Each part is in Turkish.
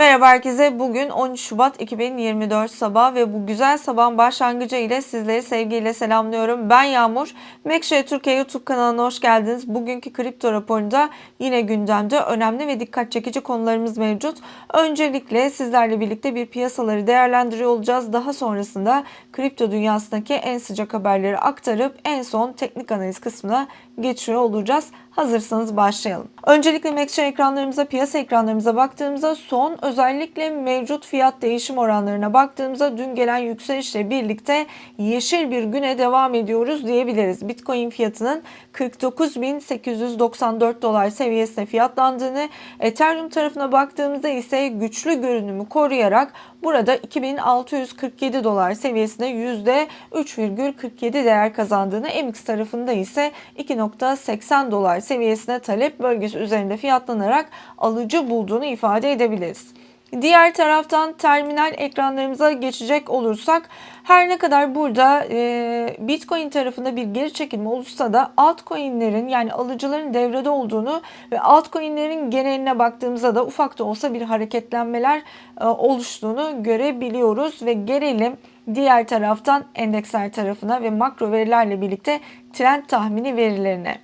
Merhaba herkese. Bugün 13 Şubat 2024 sabah ve bu güzel sabahın başlangıcı ile sizleri sevgiyle selamlıyorum. Ben Yağmur. Mekşe Türkiye YouTube kanalına hoş geldiniz. Bugünkü kripto raporunda yine gündemde önemli ve dikkat çekici konularımız mevcut. Öncelikle sizlerle birlikte bir piyasaları değerlendiriyor olacağız. Daha sonrasında kripto dünyasındaki en sıcak haberleri aktarıp en son teknik analiz kısmına geçiyor olacağız. Hazırsanız başlayalım. Öncelikle Mekşe ekranlarımıza, piyasa ekranlarımıza baktığımızda son özellikle mevcut fiyat değişim oranlarına baktığımızda dün gelen yükselişle birlikte yeşil bir güne devam ediyoruz diyebiliriz. Bitcoin fiyatının 49.894 dolar seviyesine fiyatlandığını, Ethereum tarafına baktığımızda ise güçlü görünümü koruyarak burada 2647 dolar seviyesine %3,47 değer kazandığını, MX tarafında ise 2.80 dolar seviyesine talep bölgesi üzerinde fiyatlanarak alıcı bulduğunu ifade edebiliriz. Diğer taraftan terminal ekranlarımıza geçecek olursak her ne kadar burada e, Bitcoin tarafında bir geri çekilme olursa da altcoin'lerin yani alıcıların devrede olduğunu ve altcoin'lerin geneline baktığımızda da ufak da olsa bir hareketlenmeler e, oluştuğunu görebiliyoruz ve gelelim diğer taraftan endeksler tarafına ve makro verilerle birlikte trend tahmini verilerine.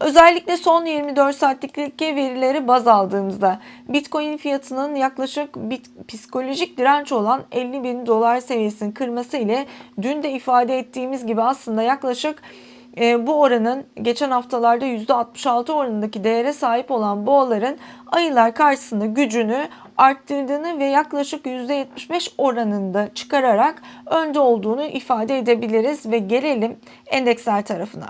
Özellikle son 24 saatlikteki verileri baz aldığımızda Bitcoin fiyatının yaklaşık bit, psikolojik direnç olan 50 bin dolar seviyesini kırması ile dün de ifade ettiğimiz gibi aslında yaklaşık e, bu oranın geçen haftalarda %66 oranındaki değere sahip olan boğaların ayılar karşısında gücünü arttırdığını ve yaklaşık %75 oranında çıkararak önde olduğunu ifade edebiliriz ve gelelim endeksler tarafına.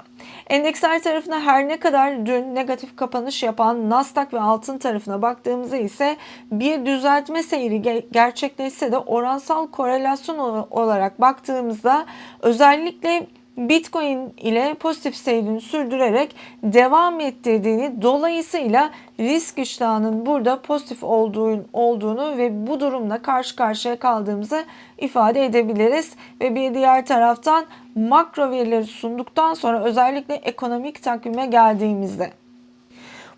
Endeksler tarafına her ne kadar dün negatif kapanış yapan Nasdaq ve altın tarafına baktığımızda ise bir düzeltme seyri gerçekleşse de oransal korelasyon olarak baktığımızda özellikle Bitcoin ile pozitif seyrini sürdürerek devam ettirdiğini dolayısıyla risk iştahının burada pozitif olduğu, olduğunu ve bu durumla karşı karşıya kaldığımızı ifade edebiliriz. Ve bir diğer taraftan makro verileri sunduktan sonra özellikle ekonomik takvime geldiğimizde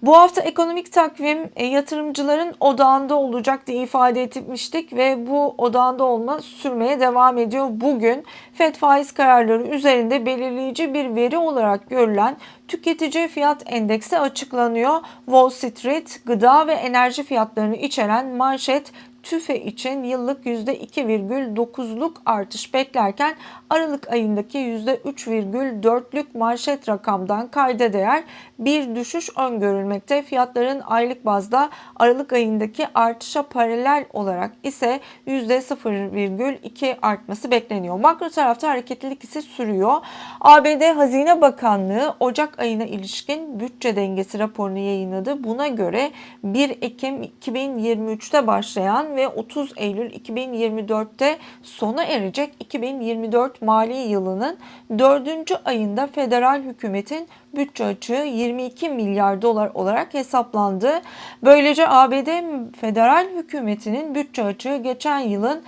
bu hafta ekonomik takvim e, yatırımcıların odağında olacak diye ifade etmiştik ve bu odağında olma sürmeye devam ediyor. Bugün FED faiz kararları üzerinde belirleyici bir veri olarak görülen tüketici fiyat endeksi açıklanıyor. Wall Street gıda ve enerji fiyatlarını içeren manşet TÜFE için yıllık %2,9'luk artış beklerken Aralık ayındaki %3,4'lük manşet rakamdan kayda değer bir düşüş öngörülmekte. Fiyatların aylık bazda Aralık ayındaki artışa paralel olarak ise %0,2 artması bekleniyor. Makro tarafta hareketlilik ise sürüyor. ABD Hazine Bakanlığı Ocak ayına ilişkin bütçe dengesi raporunu yayınladı. Buna göre 1 Ekim 2023'te başlayan ve 30 Eylül 2024'te sona erecek 2024 mali yılının 4. ayında federal hükümetin bütçe açığı 22 milyar dolar olarak hesaplandı. Böylece ABD federal hükümetinin bütçe açığı geçen yılın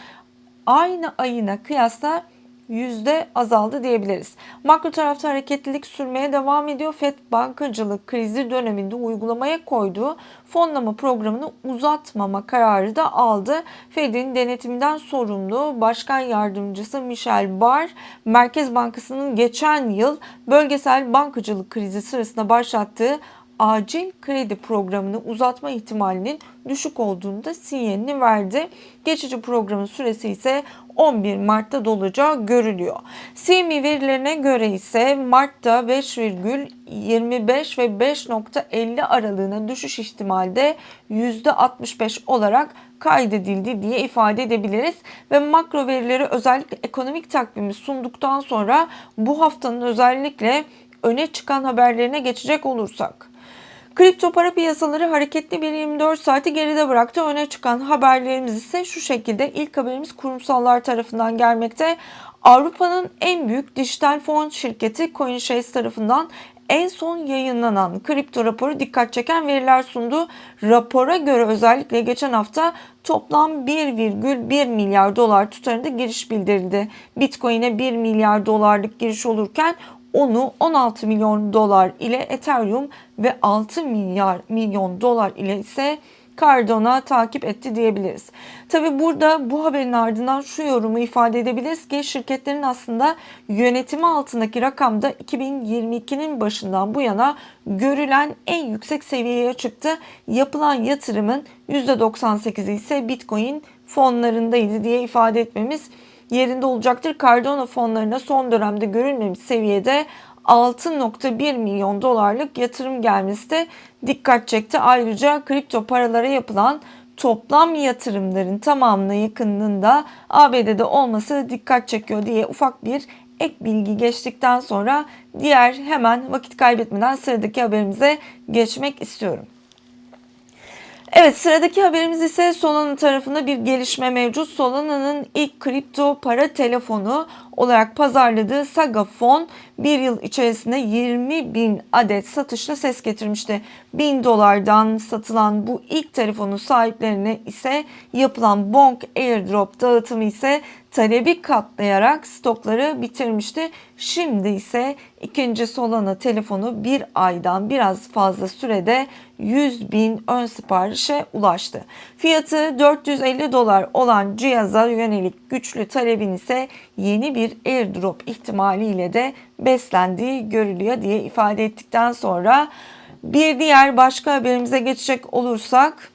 aynı ayına kıyasla yüzde azaldı diyebiliriz. Makro tarafta hareketlilik sürmeye devam ediyor. FED bankacılık krizi döneminde uygulamaya koyduğu fonlama programını uzatmama kararı da aldı. Fed'in denetiminden sorumlu Başkan Yardımcısı Michel Barr, Merkez Bankası'nın geçen yıl bölgesel bankacılık krizi sırasında başlattığı acil kredi programını uzatma ihtimalinin düşük olduğunu da sinyalini verdi. Geçici programın süresi ise 11 Mart'ta dolacağı görülüyor. CME verilerine göre ise Mart'ta 5,25 ve 5.50 aralığına düşüş ihtimali de %65 olarak kaydedildi diye ifade edebiliriz. Ve makro verileri özellikle ekonomik takvimi sunduktan sonra bu haftanın özellikle öne çıkan haberlerine geçecek olursak. Kripto para piyasaları hareketli bir 24 saati geride bıraktı. Öne çıkan haberlerimiz ise şu şekilde. İlk haberimiz kurumsallar tarafından gelmekte. Avrupa'nın en büyük dijital fon şirketi CoinShares tarafından en son yayınlanan kripto raporu dikkat çeken veriler sundu. Rapora göre özellikle geçen hafta toplam 1,1 milyar dolar tutarında giriş bildirildi. Bitcoin'e 1 milyar dolarlık giriş olurken onu 16 milyon dolar ile Ethereum ve 6 milyar milyon dolar ile ise Cardano takip etti diyebiliriz. Tabi burada bu haberin ardından şu yorumu ifade edebiliriz ki şirketlerin aslında yönetimi altındaki rakamda 2022'nin başından bu yana görülen en yüksek seviyeye çıktı. Yapılan yatırımın %98'i ise Bitcoin fonlarındaydı diye ifade etmemiz yerinde olacaktır. Cardano fonlarına son dönemde görülmemiş seviyede 6.1 milyon dolarlık yatırım gelmesi de dikkat çekti. Ayrıca kripto paralara yapılan toplam yatırımların tamamına yakınında ABD'de olması dikkat çekiyor diye ufak bir ek bilgi geçtikten sonra diğer hemen vakit kaybetmeden sıradaki haberimize geçmek istiyorum. Evet sıradaki haberimiz ise Solana tarafında bir gelişme mevcut. Solana'nın ilk kripto para telefonu olarak pazarladığı Saga Phone bir yıl içerisinde 20 bin adet satışla ses getirmişti. 1000 dolardan satılan bu ilk telefonun sahiplerine ise yapılan Bonk Airdrop dağıtımı ise talebi katlayarak stokları bitirmişti. Şimdi ise ikinci Solana telefonu bir aydan biraz fazla sürede 100 bin ön siparişe ulaştı. Fiyatı 450 dolar olan cihaza yönelik güçlü talebin ise yeni bir airdrop ihtimaliyle de beslendiği görülüyor diye ifade ettikten sonra bir diğer başka haberimize geçecek olursak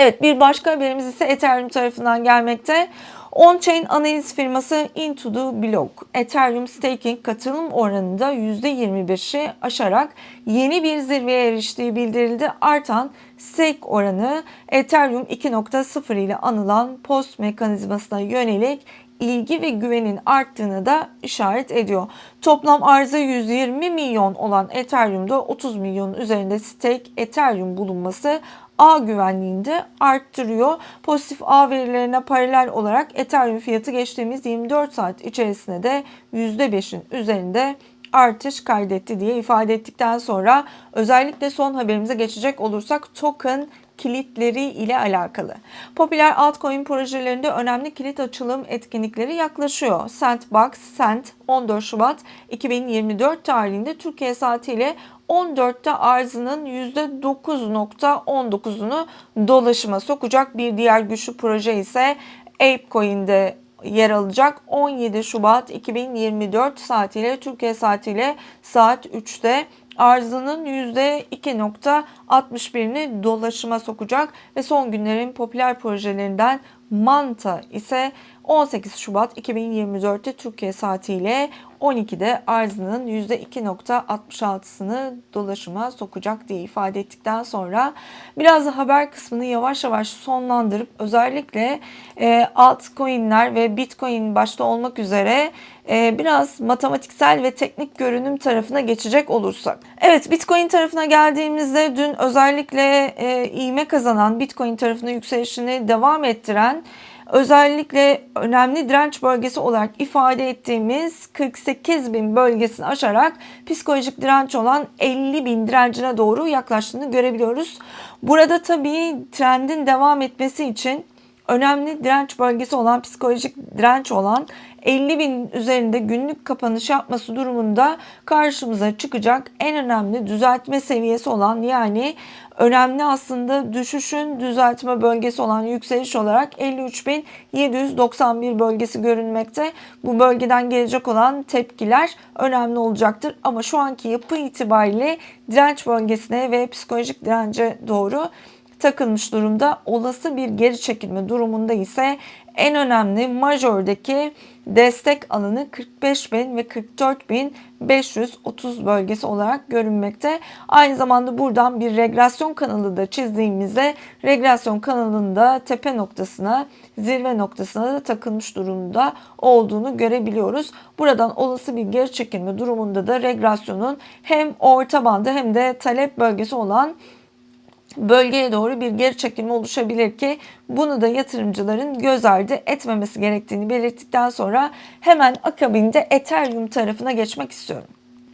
Evet bir başka haberimiz ise Ethereum tarafından gelmekte. On-chain analiz firması Into the Block, Ethereum staking katılım oranında %25'i aşarak yeni bir zirveye eriştiği bildirildi. Artan stake oranı Ethereum 2.0 ile anılan post mekanizmasına yönelik ilgi ve güvenin arttığını da işaret ediyor. Toplam arzı 120 milyon olan Ethereum'da 30 milyonun üzerinde stake Ethereum bulunması ağ güvenliğini de arttırıyor. Pozitif ağ verilerine paralel olarak Ethereum fiyatı geçtiğimiz 24 saat içerisinde de %5'in üzerinde artış kaydetti diye ifade ettikten sonra özellikle son haberimize geçecek olursak token kilitleri ile alakalı. Popüler altcoin projelerinde önemli kilit açılım etkinlikleri yaklaşıyor. Sandbox, Sand 14 Şubat 2024 tarihinde Türkiye saatiyle 14'te arzının %9.19'unu dolaşıma sokacak bir diğer güçlü proje ise ApeCoin'de yer alacak 17 Şubat 2024 saatiyle Türkiye saatiyle saat 3'te arzının %2.61'ini dolaşıma sokacak ve son günlerin popüler projelerinden Manta ise 18 Şubat 2024'te Türkiye saatiyle 12'de arzının %2.66'sını dolaşıma sokacak diye ifade ettikten sonra biraz da haber kısmını yavaş yavaş sonlandırıp özellikle e, altcoin'ler ve bitcoin başta olmak üzere e, biraz matematiksel ve teknik görünüm tarafına geçecek olursak. Evet bitcoin tarafına geldiğimizde dün özellikle e, iğme kazanan bitcoin tarafına yükselişini devam ettiren özellikle önemli direnç bölgesi olarak ifade ettiğimiz 48 bin bölgesini aşarak psikolojik direnç olan 50 bin direncine doğru yaklaştığını görebiliyoruz. Burada tabii trendin devam etmesi için önemli direnç bölgesi olan psikolojik direnç olan 50 bin üzerinde günlük kapanış yapması durumunda karşımıza çıkacak en önemli düzeltme seviyesi olan yani önemli aslında düşüşün düzeltme bölgesi olan yükseliş olarak 53.791 bölgesi görünmekte. Bu bölgeden gelecek olan tepkiler önemli olacaktır. Ama şu anki yapı itibariyle direnç bölgesine ve psikolojik dirence doğru takılmış durumda. Olası bir geri çekilme durumunda ise en önemli majördeki destek alanı 45.000 ve 44.530 bölgesi olarak görünmekte. Aynı zamanda buradan bir regresyon kanalı da çizdiğimizde regresyon kanalında tepe noktasına, zirve noktasına da takılmış durumda olduğunu görebiliyoruz. Buradan olası bir geri çekilme durumunda da regresyonun hem orta bandı hem de talep bölgesi olan bölgeye doğru bir geri çekilme oluşabilir ki bunu da yatırımcıların göz ardı etmemesi gerektiğini belirttikten sonra hemen akabinde Ethereum tarafına geçmek istiyorum.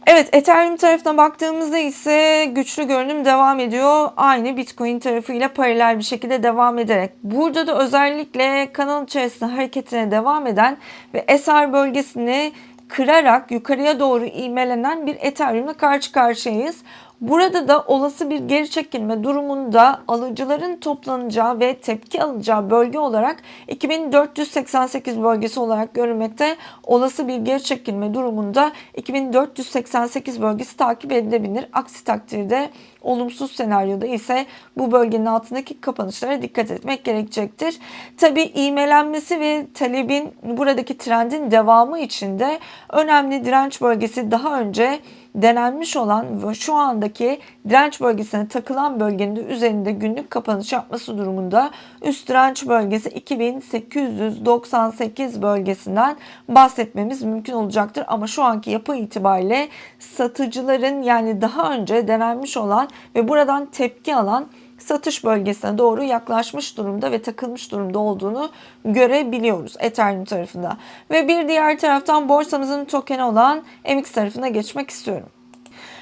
Evet Ethereum tarafına baktığımızda ise güçlü görünüm devam ediyor. Aynı Bitcoin tarafıyla paralel bir şekilde devam ederek. Burada da özellikle kanal içerisinde hareketine devam eden ve SR bölgesini kırarak yukarıya doğru ivmelenen bir Ethereum'la karşı karşıyayız. Burada da olası bir geri çekilme durumunda alıcıların toplanacağı ve tepki alacağı bölge olarak 2488 bölgesi olarak görülmekte. Olası bir geri çekilme durumunda 2488 bölgesi takip edilebilir. Aksi takdirde olumsuz senaryoda ise bu bölgenin altındaki kapanışlara dikkat etmek gerekecektir. Tabi ivmelenmesi ve talebin buradaki trendin devamı için de önemli direnç bölgesi daha önce denenmiş olan ve şu andaki direnç bölgesine takılan bölgenin de üzerinde günlük kapanış yapması durumunda üst direnç bölgesi 2898 bölgesinden bahsetmemiz mümkün olacaktır. Ama şu anki yapı itibariyle satıcıların yani daha önce denenmiş olan ve buradan tepki alan satış bölgesine doğru yaklaşmış durumda ve takılmış durumda olduğunu görebiliyoruz Ethereum tarafında. Ve bir diğer taraftan borsamızın tokeni olan MX tarafına geçmek istiyorum.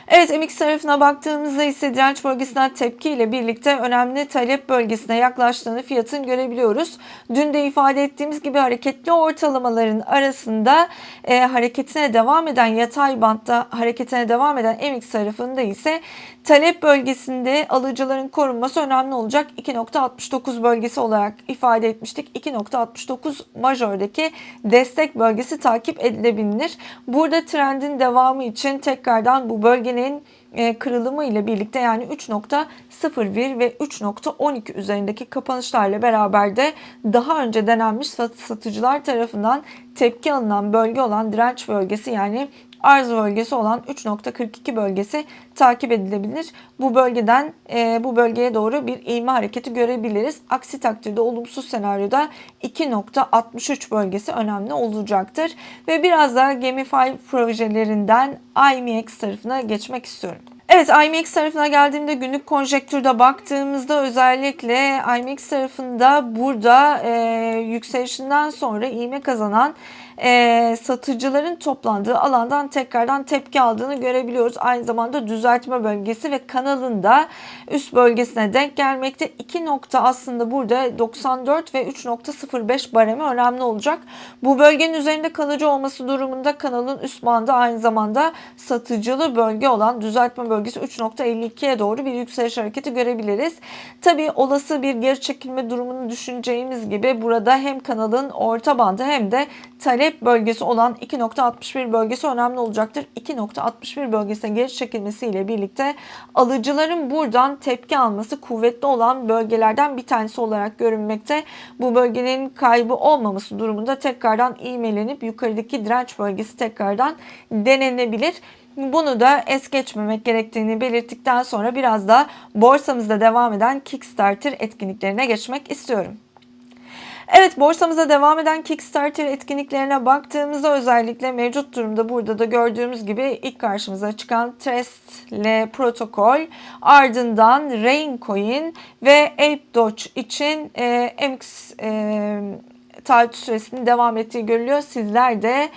Evet MX tarafına baktığımızda ise direnç bölgesinden tepki ile birlikte önemli talep bölgesine yaklaştığını fiyatın görebiliyoruz. Dün de ifade ettiğimiz gibi hareketli ortalamaların arasında e, hareketine devam eden yatay bantta hareketine devam eden MX tarafında ise talep bölgesinde alıcıların korunması önemli olacak. 2.69 bölgesi olarak ifade etmiştik. 2.69 majördeki destek bölgesi takip edilebilir. Burada trendin devamı için tekrardan bu bölgenin e, kırılımı ile birlikte yani 3.01 ve 3.12 üzerindeki kapanışlarla beraber de daha önce denenmiş satıcılar tarafından tepki alınan bölge olan direnç bölgesi yani arz bölgesi olan 3.42 bölgesi takip edilebilir. Bu bölgeden e, bu bölgeye doğru bir eğme hareketi görebiliriz. Aksi takdirde olumsuz senaryoda 2.63 bölgesi önemli olacaktır. Ve biraz da Gemify projelerinden IMX tarafına geçmek istiyorum. Evet IMX tarafına geldiğimde günlük konjektürde baktığımızda özellikle IMX tarafında burada e, yükselişinden sonra iğme kazanan e, satıcıların toplandığı alandan tekrardan tepki aldığını görebiliyoruz. Aynı zamanda düzeltme bölgesi ve kanalında üst bölgesine denk gelmekte. 2 nokta aslında burada 94 ve 3.05 baremi önemli olacak. Bu bölgenin üzerinde kalıcı olması durumunda kanalın üst bandı aynı zamanda satıcılı bölge olan düzeltme bölgesi 3.52'ye doğru bir yükseliş hareketi görebiliriz. Tabi olası bir geri çekilme durumunu düşüneceğimiz gibi burada hem kanalın orta bandı hem de talep bölgesi olan 2.61 bölgesi önemli olacaktır. 2.61 bölgesine geri çekilmesiyle birlikte alıcıların buradan tepki alması kuvvetli olan bölgelerden bir tanesi olarak görünmekte. Bu bölgenin kaybı olmaması durumunda tekrardan ivmelenip yukarıdaki direnç bölgesi tekrardan denenebilir. Bunu da es geçmemek gerektiğini belirttikten sonra biraz da borsamızda devam eden Kickstarter etkinliklerine geçmek istiyorum. Evet borsamıza devam eden Kickstarter etkinliklerine baktığımızda özellikle mevcut durumda burada da gördüğümüz gibi ilk karşımıza çıkan Trustle protokol ardından Raincoin ve Ape Doge için e, MX e, taahhüt süresinin devam ettiği görülüyor. Sizler de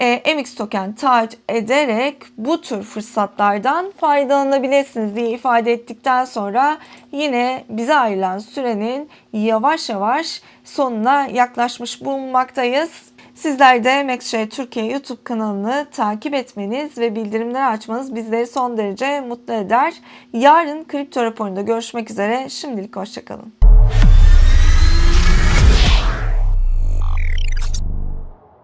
e, MX token taahhüt ederek bu tür fırsatlardan faydalanabilirsiniz diye ifade ettikten sonra yine bize ayrılan sürenin yavaş yavaş sonuna yaklaşmış bulunmaktayız. Sizler de MaxShare Türkiye YouTube kanalını takip etmeniz ve bildirimleri açmanız bizleri son derece mutlu eder. Yarın kripto raporunda görüşmek üzere. Şimdilik hoşçakalın.